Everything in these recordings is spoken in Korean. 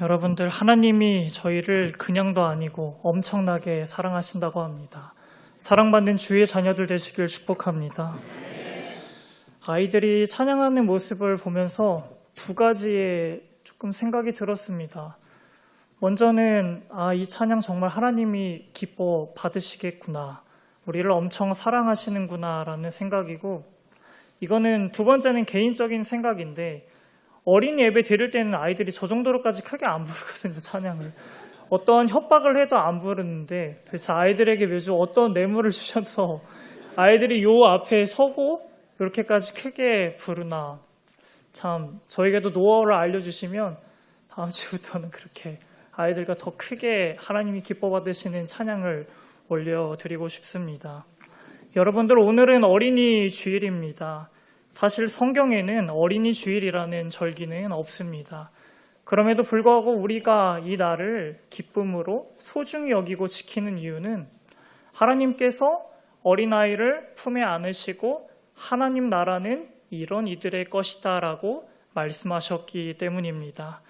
여러분들 하나님이 저희를 그냥도 아니고 엄청나게 사랑하신다고 합니다. 사랑받는 주의 자녀들 되시길 축복합니다. 아이들이 찬양하는 모습을 보면서 두 가지의 조금 생각이 들었습니다. 먼저는 아, 이 찬양 정말 하나님이 기뻐 받으시겠구나. 우리를 엄청 사랑하시는구나라는 생각이고 이거는 두 번째는 개인적인 생각인데 어린 예배 드릴 때는 아이들이 저 정도로까지 크게 안 부르거든요, 찬양을. 어떤 협박을 해도 안 부르는데 도대체 아이들에게 매주 어떤 뇌물을 주셔서 아이들이 요 앞에 서고 이렇게까지 크게 부르나. 참, 저에게도 노하우를 알려주시면 다음 주부터는 그렇게 아이들과 더 크게 하나님이 기뻐 받으시는 찬양을 올려드리고 싶습니다. 여러분들 오늘은 어린이 주일입니다. 사실 성경에는 어린이 주일이라는 절기는 없습니다. 그럼에도 불구하고 우리가 이 날을 기쁨으로 소중히 여기고 지키는 이유는 하나님께서 어린아이를 품에 안으시고 하나님 나라는 이런 이들의 것이다 라고 말씀하셨기 때문입니다.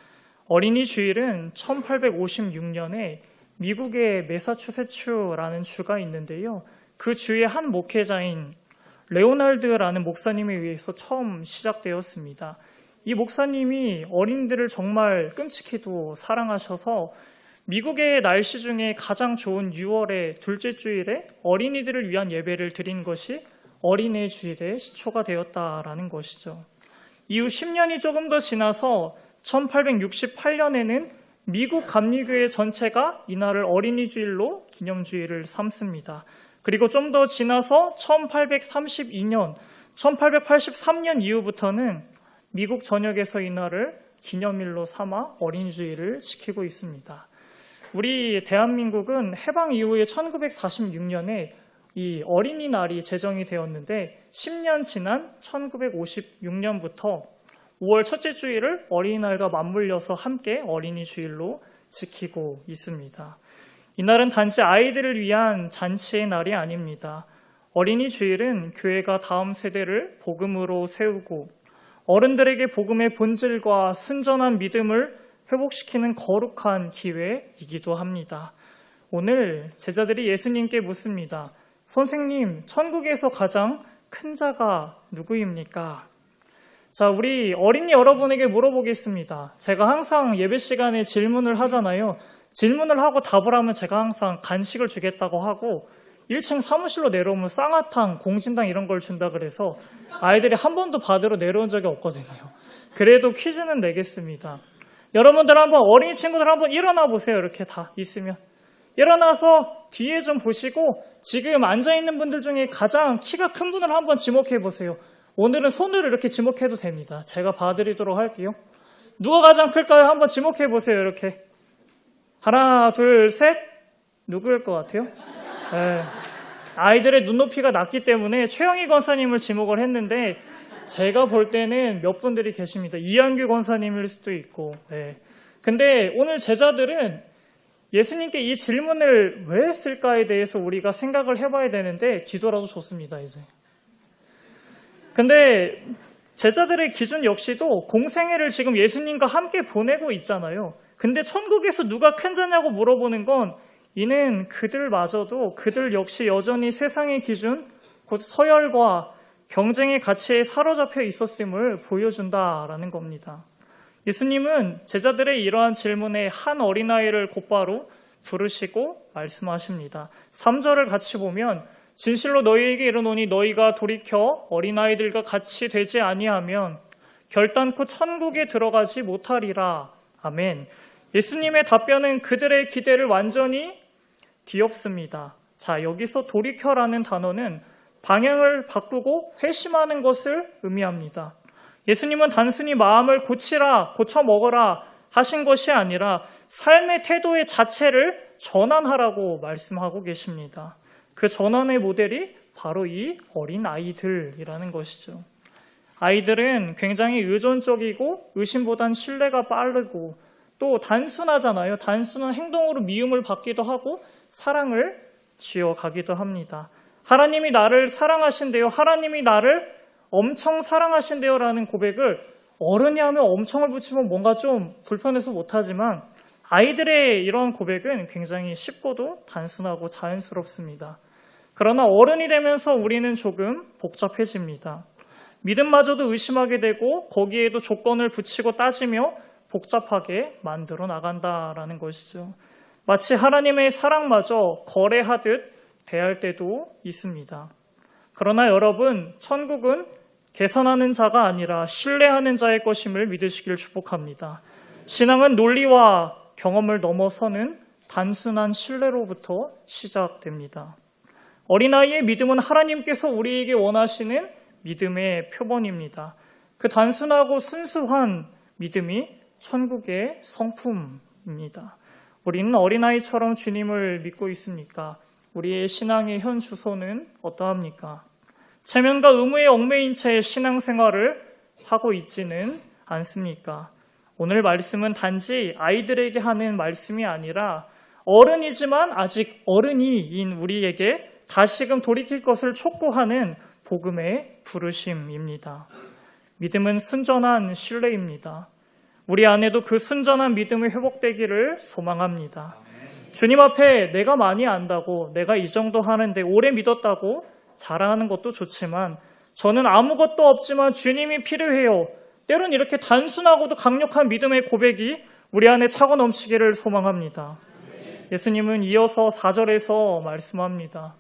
어린이 주일은 1856년에 미국의 메사추세츠라는 주가 있는데요. 그 주의 한 목회자인 레오날드라는 목사님에 의해서 처음 시작되었습니다. 이 목사님이 어린이들을 정말 끔찍히도 사랑하셔서 미국의 날씨 중에 가장 좋은 6월의 둘째 주일에 어린이들을 위한 예배를 드린 것이 어린의 주일의 시초가 되었다라는 것이죠. 이후 10년이 조금 더 지나서 1868년에는 미국 감리교회 전체가 이날을 어린이 주일로 기념주일을 삼습니다. 그리고 좀 더 지나서 1832년, 1883년 이후부터는 미국 전역에서 이날을 기념일로 삼아 어린이주일을 지키고 있습니다. 우리 대한민국은 해방 이후에 1946년에 이 어린이날이 제정이 되었는데 10년 지난 1956년부터 5월 첫째 주일을 어린이날과 맞물려서 함께 어린이 주일로 지키고 있습니다. 이날은 단지 아이들을 위한 잔치의 날이 아닙니다. 어린이 주일은 교회가 다음 세대를 복음으로 세우고 어른들에게 복음의 본질과 순전한 믿음을 회복시키는 거룩한 기회이기도 합니다. 오늘 제자들이 예수님께 묻습니다. 선생님, 천국에서 가장 큰 자가 누구입니까? 자, 우리 어린이 여러분에게 물어보겠습니다. 제가 항상 예배 시간에 질문을 하잖아요. 질문을 하고 답을 하면 제가 항상 간식을 주겠다고 하고 1층 사무실로 내려오면 쌍화탕, 공진당 이런 걸 준다 그래서 아이들이 한 번도 받으러 내려온 적이 없거든요. 그래도 퀴즈는 내겠습니다. 여러분들 한번 어린이 친구들 한번 일어나 보세요. 이렇게 다 있으면. 일어나서 뒤에 좀 보시고 지금 앉아있는 분들 중에 가장 키가 큰 분을 한번 지목해 보세요. 오늘은 손으로 이렇게 지목해도 됩니다. 제가 봐드리도록 할게요. 누가 가장 클까요? 한번 지목해 보세요. 이렇게. 하나, 둘, 셋. 누구일 것 같아요? 네. 아이들의 눈높이가 낮기 때문에 최영희 권사님을 지목을 했는데 제가 볼 때는 몇 분들이 계십니다. 이한규 권사님일 수도 있고. 네. 근데 오늘 제자들은 예수님께 이 질문을 왜 했을까에 대해서 우리가 생각을 해봐야 되는데 뒤돌아도 좋습니다, 이제. 근데 제자들의 기준 역시도 공생애를 지금 예수님과 함께 보내고 있잖아요. 근데 천국에서 누가 큰 자냐고 물어보는 건 이는 그들마저도 그들 역시 여전히 세상의 기준, 곧 서열과 경쟁의 가치에 사로잡혀 있었음을 보여준다라는 겁니다. 예수님은 제자들의 이러한 질문에 한 어린아이를 곧바로 부르시고 말씀하십니다. 3절을 같이 보면 진실로 너희에게 이르노니 너희가 돌이켜 어린아이들과 같이 되지 아니하면 결단코 천국에 들어가지 못하리라. 아멘. 예수님의 답변은 그들의 기대를 완전히 뒤엎습니다. 자, 여기서 돌이켜라는 단어는 방향을 바꾸고 회심하는 것을 의미합니다. 예수님은 단순히 마음을 고치라, 고쳐 먹어라 하신 것이 아니라 삶의 태도의 자체를 전환하라고 말씀하고 계십니다. 그 전환의 모델이 바로 이 어린 아이들이라는 것이죠. 아이들은 굉장히 의존적이고 의심보단 신뢰가 빠르고 또 단순하잖아요. 단순한 행동으로 미움을 받기도 하고 사랑을 쥐어가기도 합니다. 하나님이 나를 사랑하신대요. 하나님이 나를 엄청 사랑하신대요 라는 고백을 어른이 하면 엄청을 붙이면 뭔가 좀 불편해서 못하지만 아이들의 이러한 고백은 굉장히 쉽고도 단순하고 자연스럽습니다. 그러나 어른이 되면서 우리는 조금 복잡해집니다. 믿음마저도 의심하게 되고 거기에도 조건을 붙이고 따지며 복잡하게 만들어 나간다라는 것이죠. 마치 하나님의 사랑마저 거래하듯 대할 때도 있습니다. 그러나 여러분, 천국은 계산하는 자가 아니라 신뢰하는 자의 것임을 믿으시길 축복합니다. 신앙은 논리와 경험을 넘어서는 단순한 신뢰로부터 시작됩니다. 어린아이의 믿음은 하나님께서 우리에게 원하시는 믿음의 표본입니다. 그 단순하고 순수한 믿음이 천국의 성품입니다. 우리는 어린아이처럼 주님을 믿고 있습니까? 우리의 신앙의 현 주소는 어떠합니까? 체면과 의무에 얽매인 채 신앙생활을 하고 있지는 않습니까? 오늘 말씀은 단지 아이들에게 하는 말씀이 아니라 어른이지만 아직 어른이인 우리에게 다시금 돌이킬 것을 촉구하는 복음의 부르심입니다. 믿음은 순전한 신뢰입니다. 우리 안에도 그 순전한 믿음이 회복되기를 소망합니다. 주님 앞에 내가 많이 안다고 내가 이 정도 하는데 오래 믿었다고 자랑하는 것도 좋지만 저는 아무것도 없지만 주님이 필요해요. 때론 이렇게 단순하고도 강력한 믿음의 고백이 우리 안에 차고 넘치기를 소망합니다. 예수님은 이어서 4절에서 말씀합니다.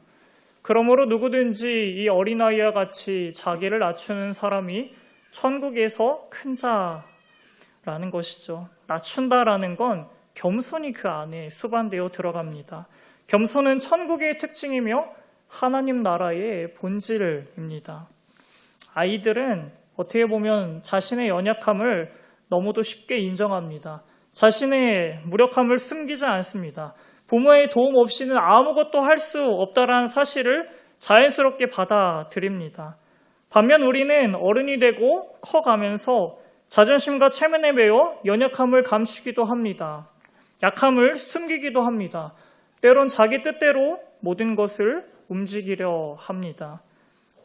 그러므로 누구든지 이 어린아이와 같이 자기를 낮추는 사람이 천국에서 큰 자라는 것이죠. 낮춘다라는 건 겸손이 그 안에 수반되어 들어갑니다. 겸손은 천국의 특징이며 하나님 나라의 본질입니다. 아이들은 어떻게 보면 자신의 연약함을 너무도 쉽게 인정합니다. 자신의 무력함을 숨기지 않습니다. 부모의 도움 없이는 아무것도 할 수 없다라는 사실을 자연스럽게 받아들입니다. 반면 우리는 어른이 되고 커가면서 자존심과 체면에 매여 연약함을 감추기도 합니다. 약함을 숨기기도 합니다. 때론 자기 뜻대로 모든 것을 움직이려 합니다.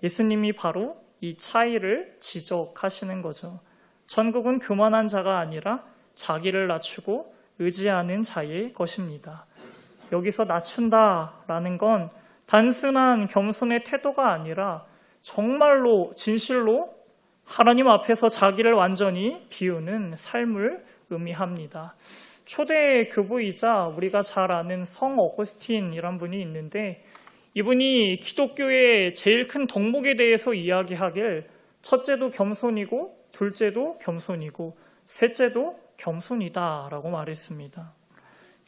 예수님이 바로 이 차이를 지적하시는 거죠. 천국은 교만한 자가 아니라 자기를 낮추고 의지하는 자의 것입니다. 여기서 낮춘다라는 건 단순한 겸손의 태도가 아니라 정말로 진실로 하나님 앞에서 자기를 완전히 비우는 삶을 의미합니다. 초대 교부이자 우리가 잘 아는 성 어거스틴이란 분이 있는데 이분이 기독교의 제일 큰 덕목에 대해서 이야기하길 첫째도 겸손이고 둘째도 겸손이고 셋째도 겸손이다라고 말했습니다.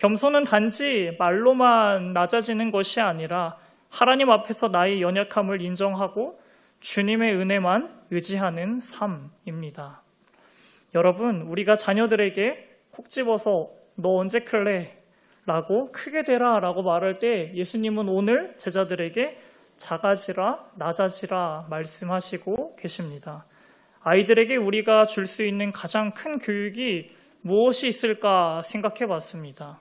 겸손은 단지 말로만 낮아지는 것이 아니라 하나님 앞에서 나의 연약함을 인정하고 주님의 은혜만 의지하는 삶입니다. 여러분, 우리가 자녀들에게 콕 집어서 너 언제 클래? 라고 크게 되라 라고 말할 때 예수님은 오늘 제자들에게 작아지라, 낮아지라 말씀하시고 계십니다. 아이들에게 우리가 줄 수 있는 가장 큰 교육이 무엇이 있을까 생각해 봤습니다.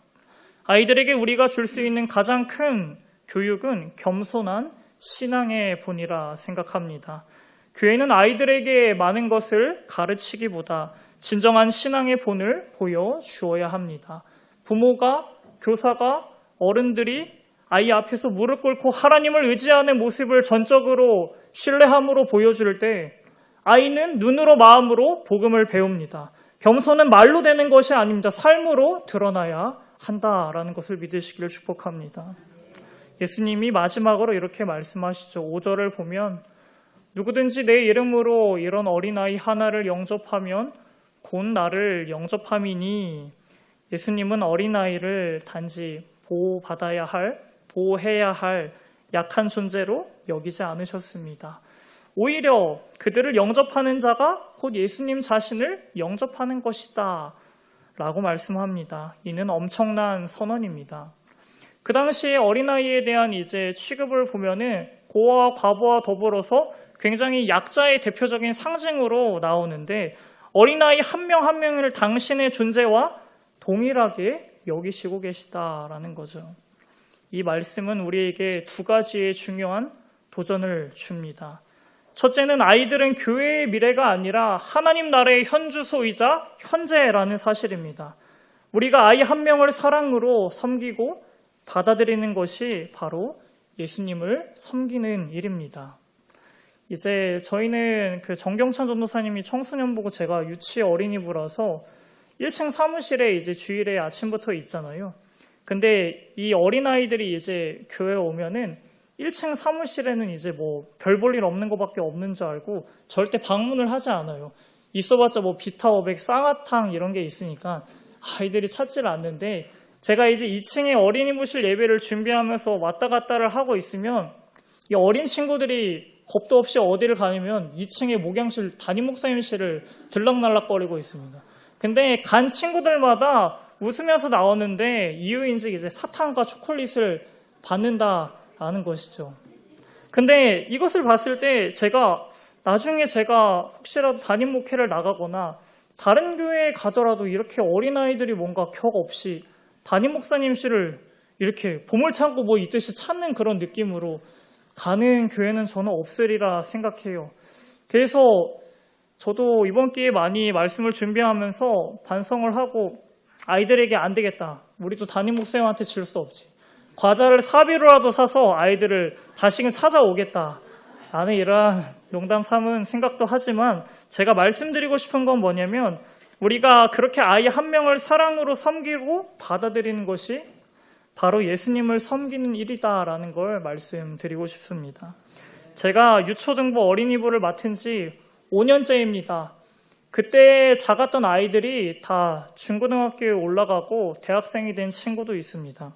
아이들에게 우리가 줄 수 있는 가장 큰 교육은 겸손한 신앙의 본이라 생각합니다. 교회는 아이들에게 많은 것을 가르치기보다 진정한 신앙의 본을 보여주어야 합니다. 부모가 교사가 어른들이 아이 앞에서 무릎 꿇고 하나님을 의지하는 모습을 전적으로 신뢰함으로 보여줄 때 아이는 눈으로 마음으로 복음을 배웁니다. 겸손은 말로 되는 것이 아닙니다. 삶으로 드러나야 한다라는 것을 믿으시기를 축복합니다. 예수님이 마지막으로 이렇게 말씀하시죠. 5절을 보면 누구든지 내 이름으로 이런 어린아이 하나를 영접하면 곧 나를 영접함이니 예수님은 어린아이를 단지 보호받아야 할, 보호해야 할 약한 존재로 여기지 않으셨습니다. 오히려 그들을 영접하는 자가 곧 예수님 자신을 영접하는 것이다. 라고 말씀합니다. 이는 엄청난 선언입니다. 그 당시에 어린아이에 대한 이제 취급을 보면은 고아와 과부와 더불어서 굉장히 약자의 대표적인 상징으로 나오는데 어린아이 한 명 한 명을 당신의 존재와 동일하게 여기시고 계시다라는 거죠. 이 말씀은 우리에게 두 가지의 중요한 도전을 줍니다. 첫째는 아이들은 교회의 미래가 아니라 하나님 나라의 현주소이자 현재라는 사실입니다. 우리가 아이 한 명을 사랑으로 섬기고 받아들이는 것이 바로 예수님을 섬기는 일입니다. 이제 저희는 그 정경찬 전도사님이 청소년부고 제가 유치 어린이부라서 1층 사무실에 이제 주일에 아침부터 있잖아요. 근데 이 어린아이들이 이제 교회 오면은 1층 사무실에는 이제 뭐 별 볼 일 없는 것밖에 없는 줄 알고 절대 방문을 하지 않아요. 있어봤자 뭐 비타오백, 쌍화탕 이런 게 있으니까 아이들이 찾지를 않는데 제가 이제 2층에 어린이무실 예배를 준비하면서 왔다 갔다를 하고 있으면 이 어린 친구들이 겁도 없이 어디를 가냐면 2층에 목양실 담임 목사님실을 들락날락거리고 있습니다. 근데 간 친구들마다 웃으면서 나오는데 이유인지 이제 사탕과 초콜릿을 받는다 라는 것이죠. 근데 이것을 봤을 때 제가 나중에 제가 혹시라도 담임 목회를 나가거나 다른 교회에 가더라도 이렇게 어린아이들이 뭔가 격 없이 담임 목사님실을 이렇게 보물 창고 뭐 있듯이 찾는 그런 느낌으로 가는 교회는 저는 없으리라 생각해요. 그래서 저도 이번 기회에 많이 말씀을 준비하면서 반성을 하고 아이들에게 안 되겠다. 우리도 담임 목사님한테 질 수 없지. 과자를 사비로라도 사서 아이들을 다시금 찾아오겠다. 라는 이러한 농담 삼은 생각도 하지만 제가 말씀드리고 싶은 건 뭐냐면 우리가 그렇게 아이 한 명을 사랑으로 섬기고 받아들이는 것이 바로 예수님을 섬기는 일이다라는 걸 말씀드리고 싶습니다. 제가 유초등부 어린이부를 맡은 지 5년째입니다. 그때 작았던 아이들이 다 중고등학교에 올라가고 대학생이 된 친구도 있습니다.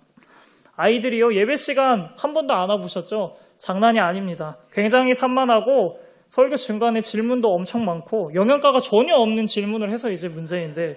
아이들이요, 예배 시간 한 번도 안 와보셨죠? 장난이 아닙니다. 굉장히 산만하고 설교 중간에 질문도 엄청 많고 영양가가 전혀 없는 질문을 해서 이제 문제인데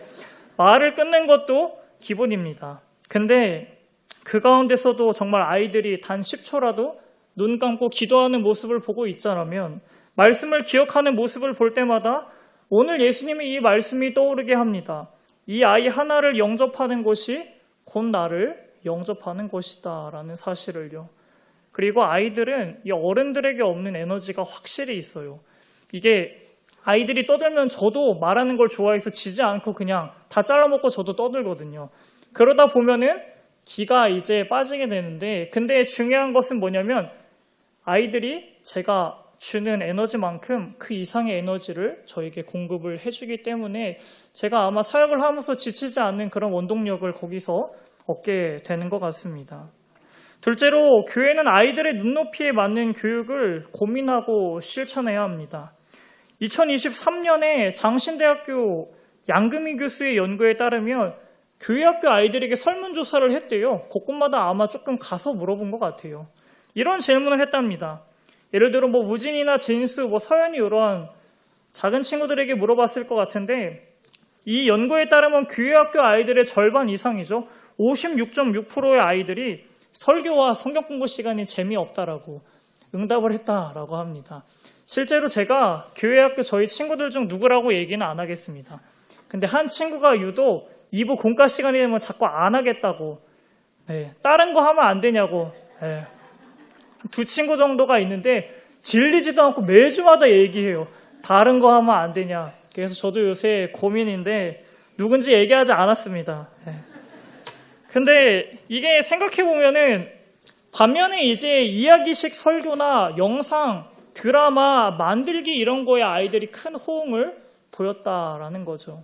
말을 끝낸 것도 기본입니다. 근데 그 가운데서도 정말 아이들이 단 10초라도 눈 감고 기도하는 모습을 보고 있자라면 말씀을 기억하는 모습을 볼 때마다 오늘 예수님이 이 말씀이 떠오르게 합니다. 이 아이 하나를 영접하는 것이 곧 나를 영접하는 것이다라는 사실을요. 그리고 아이들은 이 어른들에게 없는 에너지가 확실히 있어요. 이게 아이들이 떠들면 저도 말하는 걸 좋아해서 지지 않고 그냥 다 잘라먹고 저도 떠들거든요. 그러다 보면은 기가 이제 빠지게 되는데, 근데 중요한 것은 뭐냐면 아이들이 제가 주는 에너지만큼 그 이상의 에너지를 저에게 공급을 해주기 때문에 제가 아마 사역을 하면서 지치지 않는 그런 원동력을 거기서 얻게 되는 것 같습니다. 둘째로 교회는 아이들의 눈높이에 맞는 교육을 고민하고 실천해야 합니다. 2023년에 장신대학교 양금희 교수의 연구에 따르면 교회학교 아이들에게 설문조사를 했대요. 곳곳마다 아마 조금 가서 물어본 것 같아요. 이런 질문을 했답니다. 예를 들어 뭐 우진이나 진수, 뭐 서연이 이런 작은 친구들에게 물어봤을 것 같은데 이 연구에 따르면 교회학교 아이들의 절반 이상이죠. 56.6%의 아이들이 설교와 성경 공부 시간이 재미없다라고 응답을 했다라고 합니다. 실제로 제가 교회 학교 저희 친구들 중 누구라고 얘기는 안 하겠습니다. 근데 한 친구가 유독 2부 공과 시간이 되면 자꾸 안 하겠다고 네, 다른 거 하면 안 되냐고 네. 두 친구 정도가 있는데 질리지도 않고 매주마다 얘기해요. 다른 거 하면 안 되냐. 그래서 저도 요새 고민인데 누군지 얘기하지 않았습니다. 네. 근데 이게 생각해 보면은 반면에 이제 이야기식 설교나 영상, 드라마 만들기 이런 거에 아이들이 큰 호응을 보였다라는 거죠.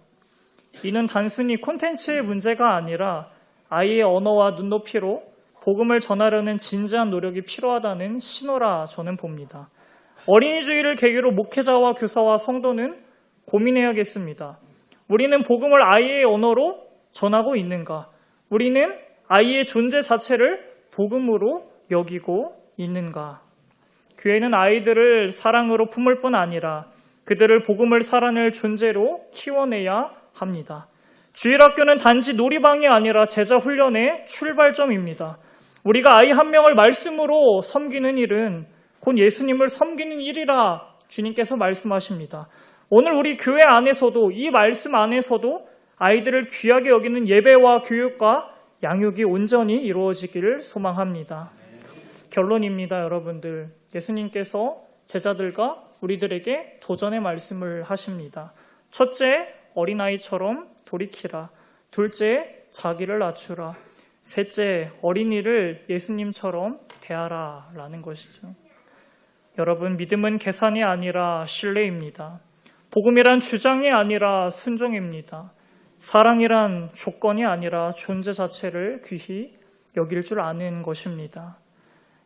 이는 단순히 콘텐츠의 문제가 아니라 아이의 언어와 눈높이로 복음을 전하려는 진지한 노력이 필요하다는 신호라 저는 봅니다. 어린이주의를 계기로 목회자와 교사와 성도는 고민해야겠습니다. 우리는 복음을 아이의 언어로 전하고 있는가? 우리는 아이의 존재 자체를 복음으로 여기고 있는가? 교회는 아이들을 사랑으로 품을 뿐 아니라 그들을 복음을 살아낼 존재로 키워내야 합니다. 주일학교는 단지 놀이방이 아니라 제자 훈련의 출발점입니다. 우리가 아이 한 명을 말씀으로 섬기는 일은 곧 예수님을 섬기는 일이라 주님께서 말씀하십니다. 오늘 우리 교회 안에서도 이 말씀 안에서도 아이들을 귀하게 여기는 예배와 교육과 양육이 온전히 이루어지기를 소망합니다. 결론입니다, 여러분들. 예수님께서 제자들과 우리들에게 도전의 말씀을 하십니다. 첫째, 어린아이처럼 돌이키라. 둘째, 자기를 낮추라. 셋째, 어린이를 예수님처럼 대하라. 라는 것이죠. 여러분, 믿음은 계산이 아니라 신뢰입니다. 복음이란 주장이 아니라 순종입니다. 사랑이란 조건이 아니라 존재 자체를 귀히 여길 줄 아는 것입니다.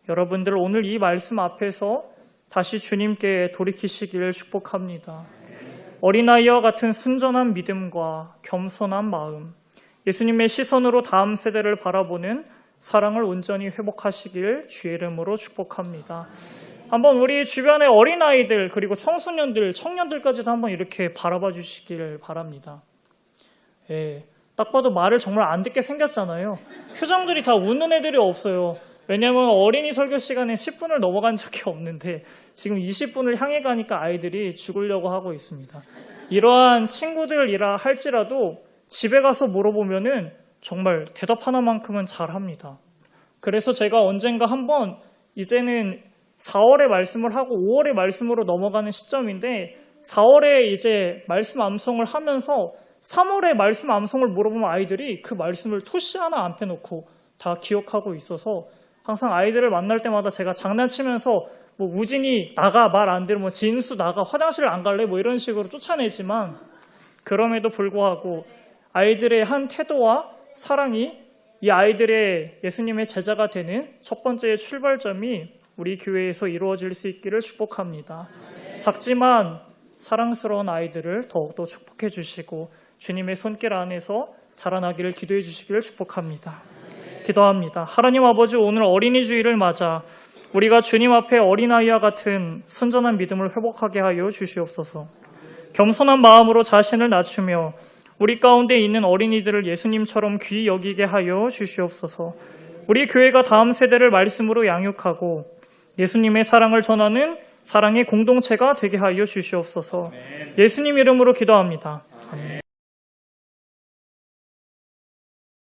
여러분들 오늘 이 말씀 앞에서 다시 주님께 돌이키시기를 축복합니다. 어린아이와 같은 순전한 믿음과 겸손한 마음, 예수님의 시선으로 다음 세대를 바라보는 사랑을 온전히 회복하시길 주의 이름으로 축복합니다. 한번 우리 주변의 어린아이들 그리고 청소년들, 청년들까지도 한번 이렇게 바라봐 주시길 바랍니다. 예, 딱 봐도 말을 정말 안 듣게 생겼잖아요. 표정들이 다 웃는 애들이 없어요. 왜냐하면 어린이 설교 시간에 10분을 넘어간 적이 없는데 지금 20분을 향해 가니까 아이들이 죽으려고 하고 있습니다. 이러한 친구들이라 할지라도 집에 가서 물어보면은 정말 대답 하나만큼은 잘 합니다. 그래서 제가 언젠가 한번 이제는 4월에 말씀을 하고 5월에 말씀으로 넘어가는 시점인데 4월에 이제 말씀 암송을 하면서 3월에 말씀 암송을 물어보면 아이들이 그 말씀을 토시 하나 안 빼놓고 다 기억하고 있어서 항상 아이들을 만날 때마다 제가 장난치면서 뭐 우진이 나가 말 안 들으면 진수 나가 화장실 안 갈래 뭐 이런 식으로 쫓아내지만 그럼에도 불구하고 아이들의 한 태도와 사랑이 이 아이들의 예수님의 제자가 되는 첫 번째의 출발점이 우리 교회에서 이루어질 수 있기를 축복합니다. 작지만 사랑스러운 아이들을 더욱더 축복해 주시고 주님의 손길 안에서 자라나기를 기도해 주시기를 축복합니다. 기도합니다. 하나님 아버지 오늘 어린이 주일을 맞아 우리가 주님 앞에 어린아이와 같은 순전한 믿음을 회복하게 하여 주시옵소서. 겸손한 마음으로 자신을 낮추며 우리 가운데 있는 어린이들을 예수님처럼 귀히 여기게 하여 주시옵소서. 우리 교회가 다음 세대를 말씀으로 양육하고 예수님의 사랑을 전하는 사랑의 공동체가 되게 하여 주시옵소서. 예수님 이름으로 기도합니다. 아멘.